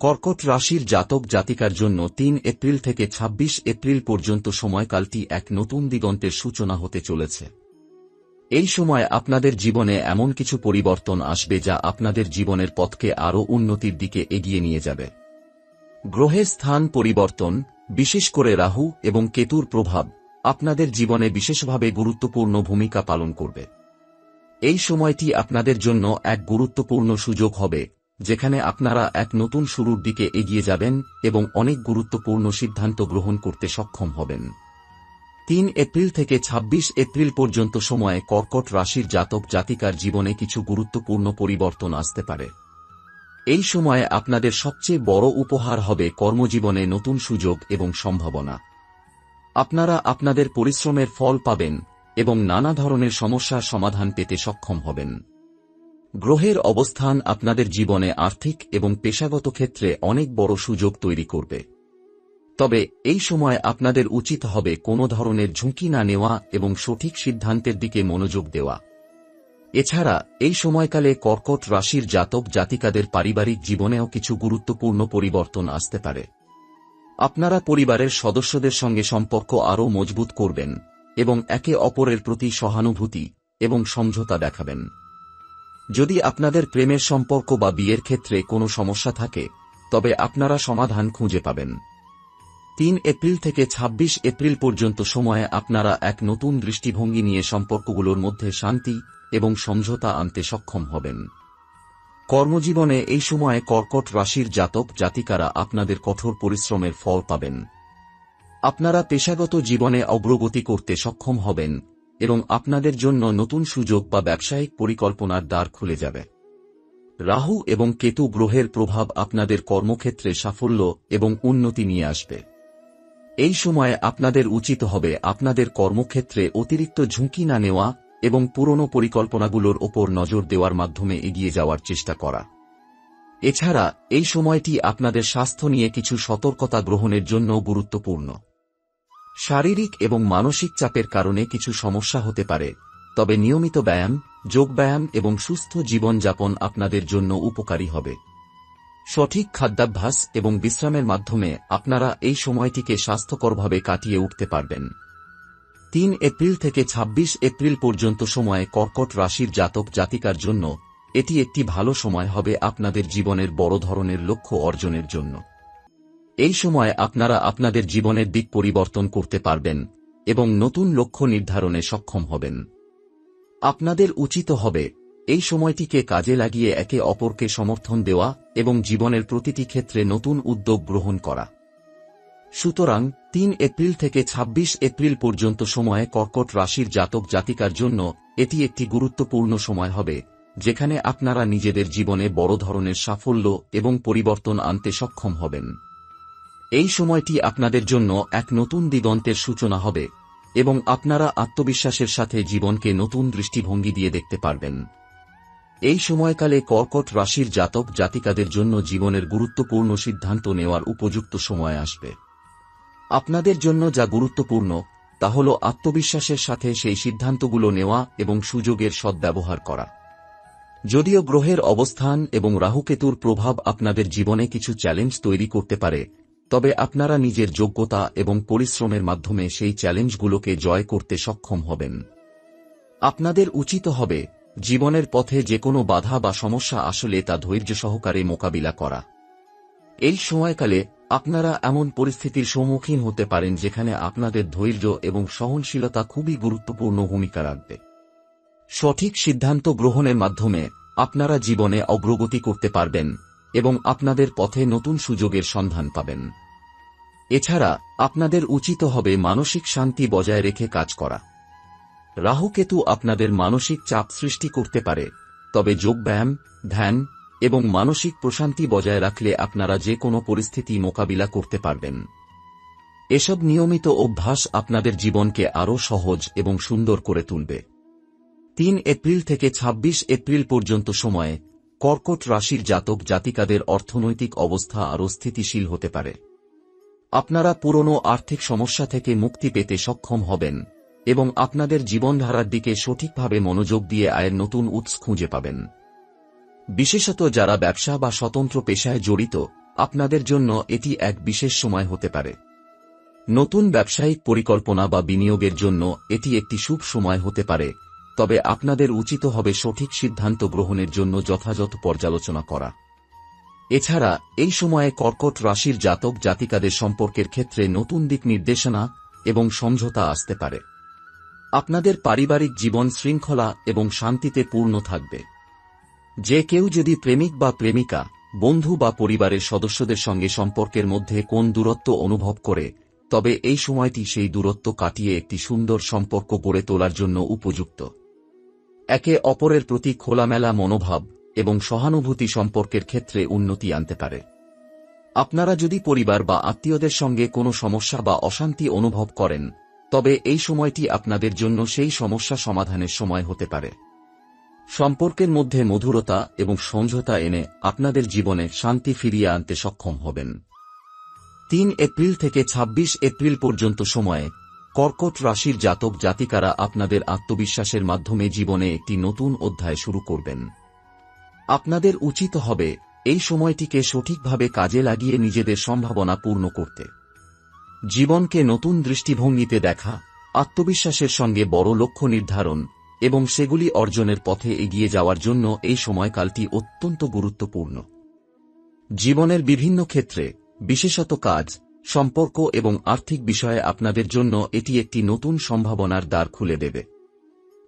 কর্কট রাশির জাতক জাতিকার জন্য তিন এপ্রিল থেকে ২৬ এপ্রিল পর্যন্ত সময়কালটি এক নতুন দিগন্তের সূচনা হতে চলেছে। এই সময় আপনাদের জীবনে এমন কিছু পরিবর্তন আসবে যা আপনাদের জীবনের পথকে আরও উন্নতির দিকে এগিয়ে নিয়ে যাবে। গ্রহের স্থান পরিবর্তন, বিশেষ করে রাহু এবং কেতুর প্রভাব, আপনাদের জীবনে বিশেষভাবে গুরুত্বপূর্ণ ভূমিকা পালন করবে। এই সময়টি আপনাদের জন্য এক গুরুত্বপূর্ণ সুযোগ হবে যেখানে আপনারা এক নতুন শুরুর দিকে এগিয়ে যাবেন এবং অনেক গুরুত্বপূর্ণ সিদ্ধান্ত গ্রহণ করতে সক্ষম হবেন। তিন এপ্রিল থেকে ২৬ এপ্রিল পর্যন্ত সময়ে কর্কট রাশির জাতক জাতিকার জীবনে কিছু গুরুত্বপূর্ণ পরিবর্তন আসতে পারে। এই সময়ে আপনাদের সবচেয়ে বড় উপহার হবে কর্মজীবনে নতুন সুযোগ এবং সম্ভাবনা। আপনারা আপনাদের পরিশ্রমের ফল পাবেন এবং নানা ধরনের সমস্যার সমাধান পেতে সক্ষম হবেন। গ্রহের অবস্থান আপনাদের জীবনে আর্থিক এবং পেশাগত ক্ষেত্রে অনেক বড় সুযোগ তৈরি করবে। তবে এই সময় আপনাদের উচিত হবে কোনো ধরনের ঝুঁকি না নেওয়া এবং সঠিক সিদ্ধান্তের দিকে মনোযোগ দেওয়া। এছাড়া, এই সময়কালে কর্কট রাশির জাতক জাতিকাদের পারিবারিক জীবনেও কিছু গুরুত্বপূর্ণ পরিবর্তন আসতে পারে। আপনারা পরিবারের সদস্যদের সঙ্গে সম্পর্ক আরও মজবুত করবেন এবং একে অপরের প্রতি সহানুভূতি এবং সমঝোতা দেখাবেন। যদি আপনাদের প্রেমের সম্পর্ক বা বিয়ের ক্ষেত্রে কোনো সমস্যা থাকে, তবে আপনারা সমাধান খুঁজে পাবেন। তিন এপ্রিল থেকে ২৬ এপ্রিল পর্যন্ত সময়ে আপনারা এক নতুন দৃষ্টিভঙ্গি নিয়ে সম্পর্কগুলোর মধ্যে শান্তি এবং সমঝোতা আনতে সক্ষম হবেন। কর্মজীবনে এই সময়ে কর্কট রাশির জাতক জাতিকারা আপনাদের কঠোর পরিশ্রমের ফল পাবেন। আপনারা পেশাগত জীবনে অগ্রগতি করতে সক্ষম হবেন এবং আপনাদের জন্য নতুন সুযোগ বা ব্যবসায়িক পরিকল্পনার দ্বার খুলে যাবে। রাহু এবং কেতু গ্রহের প্রভাব আপনাদের কর্মক্ষেত্রে সাফল্য এবং উন্নতি নিয়ে আসবে। এই সময়ে আপনাদের উচিত হবে আপনাদের কর্মক্ষেত্রে অতিরিক্ত ঝুঁকি না নেওয়া এবং পুরনো পরিকল্পনাগুলোর ওপর নজর দেওয়ার মাধ্যমে এগিয়ে যাওয়ার চেষ্টা করা। এছাড়া, এই সময়টি আপনাদের স্বাস্থ্য নিয়ে কিছু সতর্কতা গ্রহণের জন্য গুরুত্বপূর্ণ। শারীরিক এবং মানসিক চাপের কারণে কিছু সমস্যা হতে পারে। তবে নিয়মিত ব্যায়াম যোগব্যায়াম এবং সুস্থ জীবনযাপন আপনাদের জন্য উপকারী হবে। সঠিক খাদ্যাভ্যাস এবং বিশ্রামের মাধ্যমে আপনারা এই সময়টিকে স্বাস্থ্যকরভাবে কাটিয়ে উঠতে পারবেন। তিন এপ্রিল থেকে ২৬ এপ্রিল পর্যন্ত সময়ে কর্কট রাশির জাতক জাতিকার জন্য এটি একটি ভালো সময় হবে আপনাদের জীবনের বড় ধরনের লক্ষ্য অর্জনের জন্য। এই সময় আপনারা আপনাদের জীবনের দিক পরিবর্তন করতে পারবেন এবং নতুন লক্ষ্য নির্ধারণে সক্ষম হবেন। আপনাদের উচিত হবে এই সময়টিকে কাজে লাগিয়ে একে অপরকে সমর্থন দেওয়া এবং জীবনের প্রতিটি ক্ষেত্রে নতুন উদ্যোগ গ্রহণ করা। সুতরাং, তিন এপ্রিল থেকে ২৬ এপ্রিল পর্যন্ত সময়ে কর্কট রাশির জাতক জাতিকার জন্য এটি একটি গুরুত্বপূর্ণ সময় হবে, যেখানে আপনারা নিজেদের জীবনে বড় ধরনের সাফল্য এবং পরিবর্তন আনতে সক্ষম হবেন। এই সময়টি আপনাদের জন্য এক নতুন দিগন্তের সূচনা হবে, এবং আপনারা আত্মবিশ্বাসের সাথে জীবনকে নতুন দৃষ্টিভঙ্গি দিয়ে দেখতে পারবেন। এই সময়কালে কর্কট রাশির জাতক জাতিকাদের জন্য জীবনের গুরুত্বপূর্ণ সিদ্ধান্ত নেওয়ার উপযুক্ত সময় আসবে। আপনাদের জন্য যা গুরুত্বপূর্ণ, তা হল আত্মবিশ্বাসের সাথে সেই সিদ্ধান্তগুলো নেওয়া এবং সুযোগের সদ্ব্যবহার করা। যদিও গ্রহের অবস্থান এবং রাহুকেতুর প্রভাব আপনাদের জীবনে কিছু চ্যালেঞ্জ তৈরি করতে পারে তবে আপনারা নিজের যোগ্যতা এবং পরিশ্রমের মাধ্যমে সেই চ্যালেঞ্জগুলোকে জয় করতে সক্ষম হবেন। আপনাদের উচিত হবে জীবনের পথে যে কোনো বাধা বা সমস্যা আসলে তা ধৈর্য সহকারে মোকাবিলা করা। এই সময়কালে আপনারা এমন পরিস্থিতির সম্মুখীন হতে পারেন যেখানে আপনাদের ধৈর্য এবং সহনশীলতা খুবই গুরুত্বপূর্ণ ভূমিকা রাখবে। সঠিক সিদ্ধান্ত গ্রহণের মাধ্যমে আপনারা জীবনে অগ্রগতি করতে পারবেন। এবং আপনাদের পথে নতুন সুযোগের সন্ধান পাবেন। এছাড়া আপনাদের উচিত হবে মানসিক শান্তি বজায় রেখে কাজ করা। রাহুকেতু আপনাদের মানসিক চাপ সৃষ্টি করতে পারে, তবে যোগব্যায়াম ধ্যান এবং মানসিক প্রশান্তি বজায় রাখলে আপনারা যে কোনো পরিস্থিতি মোকাবিলা করতে পারবেন। এসব নিয়মিত অভ্যাস আপনাদের জীবনকে আরও সহজ এবং সুন্দর করে তুলবে। তিন এপ্রিল থেকে ২৬ এপ্রিল পর্যন্ত সময়ে কর্কট রাশির জাতক জাতিকাদের অর্থনৈতিক অবস্থা আরও স্থিতিশীল হতে পারে। আপনারা পুরনো আর্থিক সমস্যা থেকে মুক্তি পেতে সক্ষম হবেন এবং আপনাদের জীবনধারার দিকে সঠিকভাবে মনোযোগ দিয়ে আয়ের নতুন উৎস খুঁজে পাবেন। বিশেষত যারা ব্যবসা বা স্বতন্ত্র পেশায় জড়িত, আপনাদের জন্য এটি এক বিশেষ সময় হতে পারে। নতুন ব্যবসায়িক পরিকল্পনা বা বিনিয়োগের জন্য এটি একটি শুভ সময় হতে পারে। তবে আপনাদের উচিত হবে সঠিক সিদ্ধান্ত গ্রহণের জন্য যথাযথ পর্যালোচনা করা। এছাড়া, এই সময়ে কর্কট রাশির জাতক জাতিকাদের সম্পর্কের ক্ষেত্রে নতুন দিক নির্দেশনা এবং সমঝোতা আসতে পারে। আপনাদের পারিবারিক জীবন শৃঙ্খলা এবং শান্তিতে পূর্ণ থাকবে। যে কেউ যদি প্রেমিক বা প্রেমিকা, বন্ধু বা পরিবারের সদস্যদের সঙ্গে সম্পর্কের মধ্যে কোন দূরত্ব অনুভব করে, তবে এই সময়টি সেই দূরত্ব কাটিয়ে একটি সুন্দর সম্পর্ক গড়ে তোলার জন্য উপযুক্ত। একে অপরের প্রতি খোলামেলা মনোভাব এবং সহানুভূতি সম্পর্কের ক্ষেত্রে উন্নতি আনতে পারে। আপনারা যদি পরিবার বা আত্মীয়দের সঙ্গে কোনো সমস্যা বা অশান্তি অনুভব করেন, তবে এই সময়টি আপনাদের জন্য সেই সমস্যা সমাধানের সময় হতে পারে। সম্পর্কের মধ্যে মধুরতা এবং সমঝোতা এনে আপনাদের জীবনে শান্তি ফিরিয়ে আনতে সক্ষম হবেন। তিন এপ্রিল থেকে ২৬ এপ্রিল পর্যন্ত সময়ে কর্কট রাশির জাতক জাতিকারা আপনাদের আত্মবিশ্বাসের মাধ্যমে জীবনে একটি নতুন অধ্যায় শুরু করবেন। আপনাদের উচিত হবে এই সময়টিকে সঠিকভাবে কাজে লাগিয়ে নিজেদের সম্ভাবনা পূর্ণ করতে। জীবনকে নতুন দৃষ্টিভঙ্গিতে দেখা, আত্মবিশ্বাসের সঙ্গে বড় লক্ষ্য নির্ধারণ এবং সেগুলি অর্জনের পথে এগিয়ে যাওয়ার জন্য এই সময়কালটি অত্যন্ত গুরুত্বপূর্ণ। জীবনের বিভিন্ন ক্ষেত্রে, বিশেষত কাজ সম্পর্ক এবং আর্থিক বিষয়ে আপনাদের জন্য এটি একটি নতুন সম্ভাবনার দ্বার খুলে দেবে।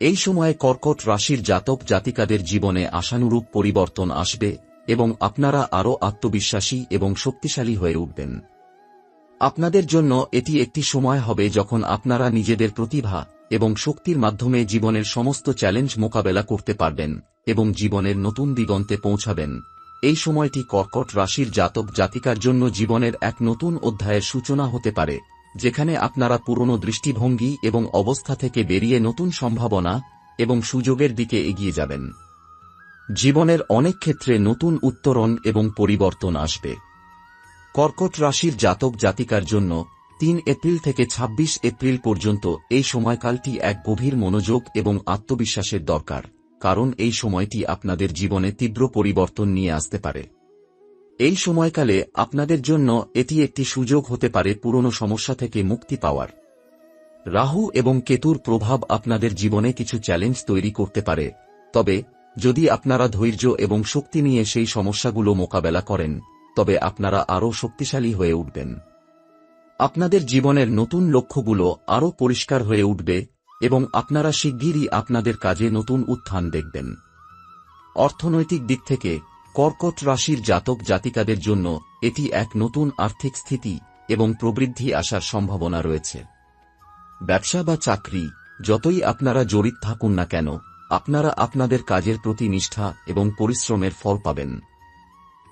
এই সময়ে কর্কট রাশির জাতক জাতিকাদের জীবনে আশানুরূপ পরিবর্তন আসবে এবং আপনারা আরও আত্মবিশ্বাসী এবং শক্তিশালী হয়ে উঠবেন। আপনাদের জন্য এটি একটি সময় হবে যখন আপনারা নিজেদের প্রতিভা এবং শক্তির মাধ্যমে জীবনের সমস্ত চ্যালেঞ্জ মোকাবেলা করতে পারবেন এবং জীবনের নতুন দিগন্তে পৌঁছাবেন। এই সময়টি কর্কট রাশির জাতক জাতিকার জন্য জীবনের এক নতুন অধ্যায়ের সূচনা হতে পারে, যেখানে আপনারা পুরনো দৃষ্টিভঙ্গি এবং অবস্থা থেকে বেরিয়ে নতুন সম্ভাবনা এবং সুযোগের দিকে এগিয়ে যাবেন। জীবনের অনেক ক্ষেত্রে নতুন উত্তরণ এবং পরিবর্তন আসবে। কর্কট রাশির জাতক জাতিকার জন্য তিন এপ্রিল থেকে ২৬ এপ্রিল পর্যন্ত এই সময়কালটি এক গভীর মনোযোগ এবং আত্মবিশ্বাসের দরকার। কারণ এই সময়টি আপনাদের জীবনে তীব্র পরিবর্তন নিয়ে আসতে পারে। এই সময়কালে আপনাদের জন্য এটি একটি সুযোগ হতে পারে পুরনো সমস্যা থেকে মুক্তি পাওয়ার। রাহু এবং কেতুর প্রভাব আপনাদের জীবনে কিছু চ্যালেঞ্জ তৈরি করতে পারে। তবে, যদি আপনারা ধৈর্য এবং শক্তি নিয়ে সেই সমস্যাগুলো মোকাবেলা করেন, তবে আপনারা আরও শক্তিশালী হয়ে উঠবেন। আপনাদের জীবনের নতুন লক্ষ্যগুলো আরও পরিষ্কার হয়ে উঠবে এবং আপনারা শিগগিরই আপনাদের কাজে নতুন উত্থান দেখবেন। অর্থনৈতিক দিক থেকে, কর্কট রাশির জাতক জাতিকাদের জন্য এটি এক নতুন আর্থিক স্থিতি এবং প্রবৃদ্ধি আসার সম্ভাবনা রয়েছে। ব্যবসা বা চাকরি, যতই আপনারা জড়িত থাকুন না কেন, আপনারা আপনাদের কাজের প্রতি নিষ্ঠা এবং পরিশ্রমের ফল পাবেন।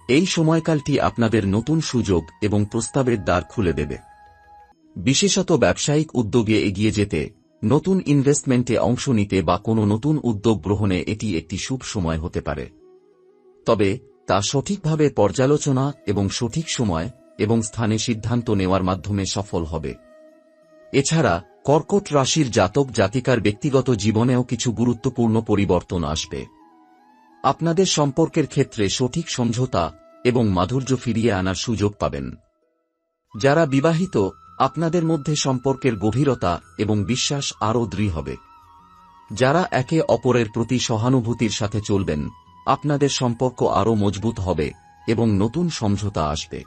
এই সময়কালটি আপনাদের নতুন সুযোগ এবং প্রস্তাবের দ্বার খুলে দেবে। বিশেষত ব্যবসায়িক উদ্যোগে এগিয়ে যেতে নতুন ইনভেস্টমেন্টে অংশ নিতে বা কোনো নতুন উদ্যোগ গ্রহণে এটি একটি শুভ সময় হতে পারে। তবে, তা সঠিকভাবে পর্যালোচনা এবং সঠিক সময় এবং স্থানে সিদ্ধান্ত নেওয়ার মাধ্যমে সফল হবে। এছাড়া, কর্কট রাশির জাতক জাতিকার ব্যক্তিগত জীবনেও কিছু গুরুত্বপূর্ণ পরিবর্তন আসবে। আপনাদের সম্পর্কের ক্ষেত্রে সঠিক সমঝোতা এবং মাধুর্য ফিরিয়ে আনার সুযোগ পাবেন। যারা বিবাহিত আপনাদের মধ্যে সম্পর্কের গভীরতা এবং বিশ্বাস আরও দৃঢ় হবে। যারা একে অপরের প্রতি সহানুভূতির সাথে চলবেন, আপনাদের সম্পর্ক আরও মজবুত হবে এবং নতুন সমঝোতা আসবে।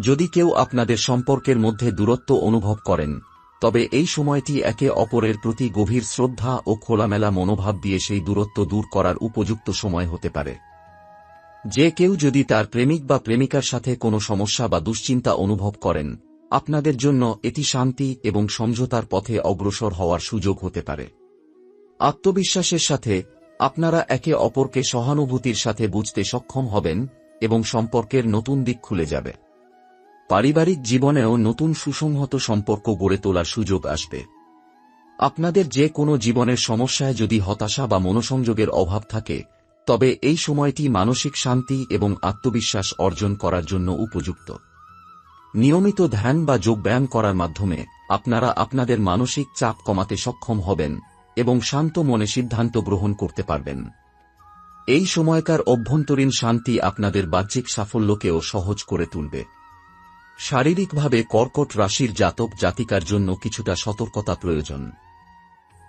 যদি কেউ আপনাদের সম্পর্কের মধ্যে দূরত্ব অনুভব করেন, তবে এই সময়টি একে অপরের প্রতি গভীর শ্রদ্ধা ও খোলামেলা মনোভাব দিয়ে সেই দূরত্ব দূর করার উপযুক্ত সময় হতে পারে। যে কেউ যদি তার প্রেমিক বা প্রেমিকার সাথে কোনো সমস্যা বা দুশ্চিন্তা অনুভব করেন আপনাদের জন্য এটি শান্তি এবং সমঝোতার পথে অগ্রসর হওয়ার সুযোগ হতে পারে। আত্মবিশ্বাসের সাথে আপনারা একে অপরকে সহানুভূতির সাথে বুঝতে সক্ষম হবেন এবং সম্পর্কের নতুন দিক খুলে যাবে। পারিবারিক জীবনেও নতুন সুসংহত সম্পর্ক গড়ে তোলার সুযোগ আসবে। আপনাদের যে কোনো জীবনের সমস্যায় যদি হতাশা বা মনোসংযোগের অভাব থাকে, তবে এই সময়টি মানসিক শান্তি এবং আত্মবিশ্বাস অর্জন করার জন্য উপযুক্ত। নিয়মিত ধ্যান বা যোগব্যায়াম করার মাধ্যমে আপনারা আপনাদের মানসিক চাপ কমাতে সক্ষম হবেন এবং শান্ত মনে সিদ্ধান্ত গ্রহণ করতে পারবেন। এই সময়কার অভ্যন্তরীণ শান্তি আপনাদের বাহ্যিক সাফল্যকেও সহজ করে তুলবে। শারীরিকভাবে কর্কট রাশির জাতক জাতিকার জন্য কিছুটা সতর্কতা প্রয়োজন।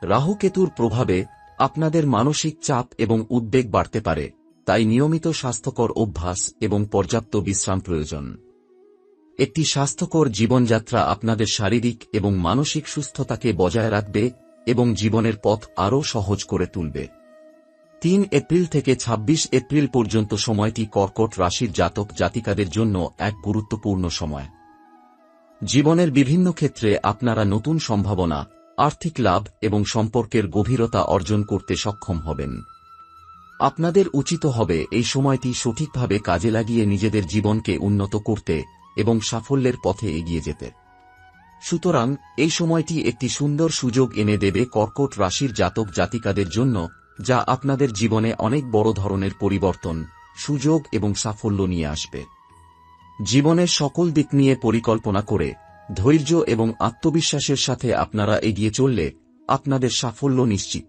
রাহুকেতুর প্রভাবে আপনাদের মানসিক চাপ এবং উদ্বেগ বাড়তে পারে, তাই নিয়মিত স্বাস্থ্যকর অভ্যাস এবং পর্যাপ্ত বিশ্রাম প্রয়োজন। একটি স্বাস্থ্যকর জীবনযাত্রা আপনাদের শারীরিক এবং মানসিক সুস্থতাকে বজায় রাখবে এবং জীবনের পথ আরও সহজ করে তুলবে। তিন এপ্রিল থেকে ২৬ এপ্রিল পর্যন্ত সময়টি কর্কট রাশির জাতক জাতিকাদের জন্য এক গুরুত্বপূর্ণ সময়। জীবনের বিভিন্ন ক্ষেত্রে আপনারা নতুন সম্ভাবনা, আর্থিক লাভ এবং সম্পর্কের গভীরতা অর্জন করতে সক্ষম হবেন। আপনাদের উচিত হবে এই সময়টি সঠিকভাবে কাজে লাগিয়ে নিজেদের জীবনকে উন্নত করতে এবং সাফল্যের পথে এগিয়ে যেতে। সুতরাং, এই সময়টি একটি সুন্দর সুযোগ এনে দেবে কর্কট রাশির জাতক জাতিকাদের জন্য, যা আপনাদের জীবনে অনেক বড় ধরনের পরিবর্তন, সুযোগ এবং সাফল্য নিয়ে আসবে। জীবনের সকল দিক নিয়ে পরিকল্পনা করে, ধৈর্য এবং আত্মবিশ্বাসের সাথে আপনারা এগিয়ে চললে, আপনাদের সাফল্য নিশ্চিত।